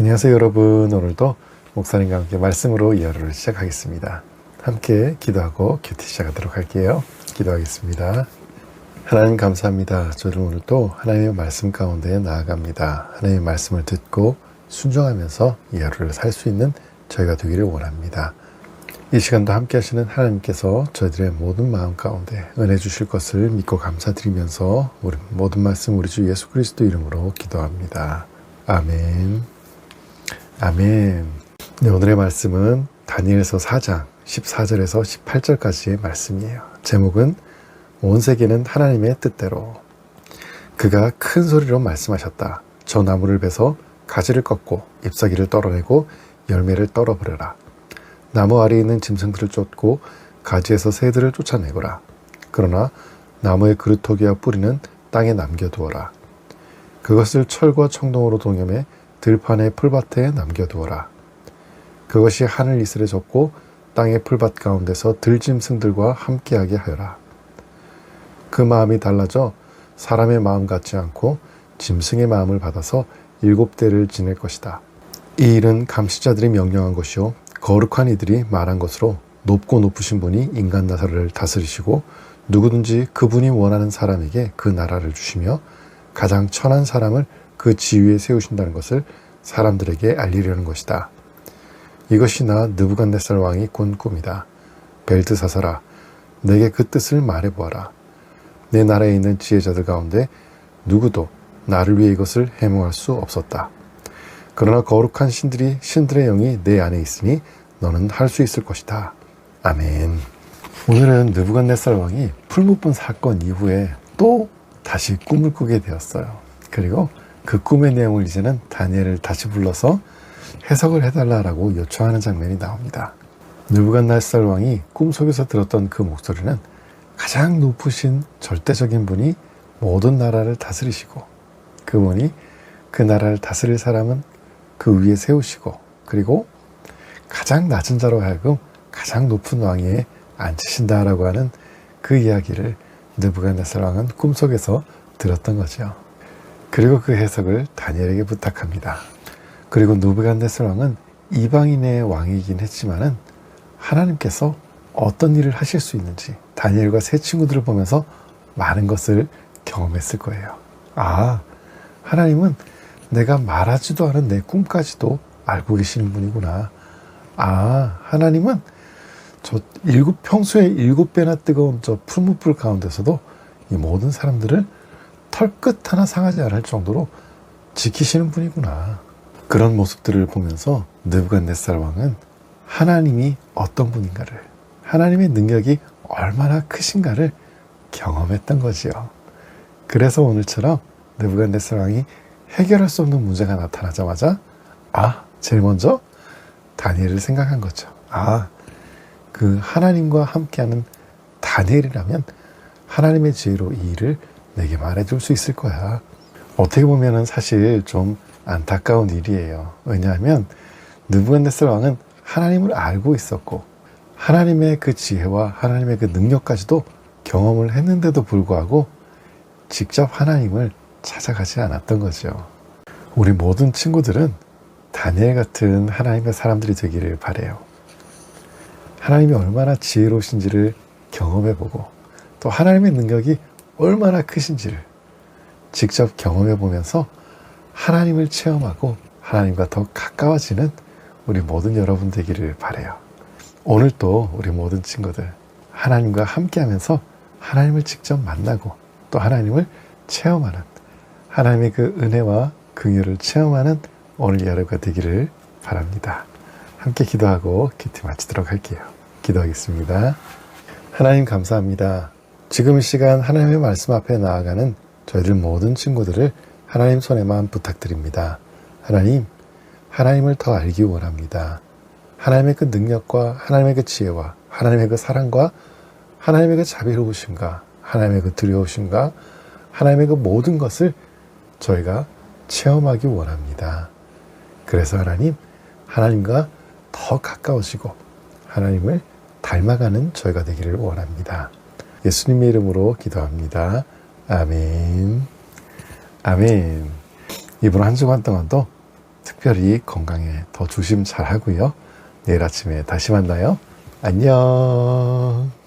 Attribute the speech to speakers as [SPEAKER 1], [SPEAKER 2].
[SPEAKER 1] 안녕하세요 여러분. 오늘도 목사님과 함께 말씀으로 이 하루를 시작하겠습니다. 함께 기도하고 큐티 시작하도록 할게요. 기도하겠습니다. 하나님 감사합니다. 저를 오늘도 하나님의 말씀 가운데 나아갑니다. 하나님의 말씀을 듣고 순종하면서 이 하루를 살 수 있는 저희가 되기를 원합니다. 이 시간도 함께 하시는 하나님께서 저희들의 모든 마음 가운데 은혜 주실 것을 믿고 감사드리면서 우리 모든 말씀 우리 주 예수 그리스도 이름으로 기도합니다. 아멘. 아멘. 네, 오늘의 말씀은 다니엘서 4장 14절에서 18절까지의 말씀이에요. 제목은 온 세계는 하나님의 뜻대로. 그가 큰 소리로 말씀하셨다. 저 나무를 베서 가지를 꺾고 잎사귀를 떨어내고 열매를 떨어버려라. 나무 아래에 있는 짐승들을 쫓고 가지에서 새들을 쫓아내거라. 그러나 나무의 그루터기와 뿌리는 땅에 남겨두어라. 그것을 철과 청동으로 동염해 들판의 풀밭에 남겨두어라. 그것이 하늘 이슬에 젖고 땅의 풀밭 가운데서 들짐승들과 함께하게 하여라. 그 마음이 달라져 사람의 마음 같지 않고 짐승의 마음을 받아서 일곱 대를 지낼 것이다. 이 일은 감시자들이 명령한 것이요 거룩한 이들이 말한 것으로 높고 높으신 분이 인간 나라를 다스리시고 누구든지 그분이 원하는 사람에게 그 나라를 주시며 가장 천한 사람을 그 지위에 세우신다는 것을 사람들에게 알리려는 것이다. 이것이 나 느부갓네살 왕이 꾼 꿈이다. 벨트사사라, 내게 그 뜻을 말해보아라. 내 나라에 있는 지혜자들 가운데 누구도 나를 위해 이것을 해몽할 수 없었다. 그러나 거룩한 신들이 신들의 영이 내 안에 있으니 너는 할 수 있을 것이다. 아멘. 오늘은 느부갓네살 왕이 풀무분 사건 이후에 또 다시 꿈을 꾸게 되었어요. 그리고 그 꿈의 내용을 이제는 다니엘을 다시 불러서 해석을 해달라라고 요청하는 장면이 나옵니다. 느부갓네살 왕이 꿈속에서 들었던 그 목소리는 가장 높으신 절대적인 분이 모든 나라를 다스리시고 그분이 그 나라를 다스릴 사람은 그 위에 세우시고 그리고 가장 낮은 자로 하여금 가장 높은 왕위에 앉히신다라고 하는 그 이야기를 느부갓네살 왕은 꿈속에서 들었던 거죠. 그리고 그 해석을 다니엘에게 부탁합니다. 그리고 느부갓네살 왕은 이방인의 왕이긴 했지만은 하나님께서 어떤 일을 하실 수 있는지 다니엘과 세 친구들을 보면서 많은 것을 경험했을 거예요. 아, 하나님은 내가 말하지도 않은 내 꿈까지도 알고 계시는 분이구나. 아, 하나님은 저 일곱, 평소에 일곱 배나 뜨거운 저 풀무불 가운데서도 이 모든 사람들을 털끝 하나 상하지 않을 정도로 지키시는 분이구나. 그런 모습들을 보면서 느부갓네살 왕은 하나님이 어떤 분인가를, 하나님의 능력이 얼마나 크신가를 경험했던 거지요. 그래서 오늘처럼 느부갓네살 왕이 해결할 수 없는 문제가 나타나자마자 아, 제일 먼저 다니엘을 생각한 거죠. 아, 그 하나님과 함께하는 다니엘이라면 하나님의 지혜로 이 일을 내게 말해줄 수 있을 거야. 어떻게 보면은 사실 좀 안타까운 일이에요. 왜냐하면 느부갓네살 왕은 하나님을 알고 있었고 하나님의 그 지혜와 하나님의 그 능력까지도 경험을 했는데도 불구하고 직접 하나님을 찾아가지 않았던 거죠. 우리 모든 친구들은 다니엘 같은 하나님의 사람들이 되기를 바래요. 하나님이 얼마나 지혜로우신지를 경험해보고 또 하나님의 능력이 얼마나 크신지를 직접 경험해 보면서 하나님을 체험하고 하나님과 더 가까워지는 우리 모든 여러분 되기를 바래요. 오늘 또 우리 모든 친구들 하나님과 함께 하면서 하나님을 직접 만나고 또 하나님을 체험하는 하나님의 그 은혜와 긍휼을 체험하는 오늘 하루가 되기를 바랍니다. 함께 기도하고 큐티 마치도록 할게요. 기도하겠습니다. 하나님 감사합니다. 지금 이 시간 하나님의 말씀 앞에 나아가는 저희들 모든 친구들을 하나님 손에만 부탁드립니다. 하나님, 하나님을 더 알기 원합니다. 하나님의 그 능력과 하나님의 그 지혜와 하나님의 그 사랑과 하나님의 그 자비로우심과 하나님의 그 두려우심과 하나님의 그 모든 것을 저희가 체험하기 원합니다. 그래서 하나님, 하나님과 더 가까워지고 하나님을 닮아가는 저희가 되기를 원합니다. 예수님의 이름으로 기도합니다. 아멘. 아멘. 이번 한 주간 동안도 특별히 건강에 더 조심 잘 하고요. 내일 아침에 다시 만나요. 안녕.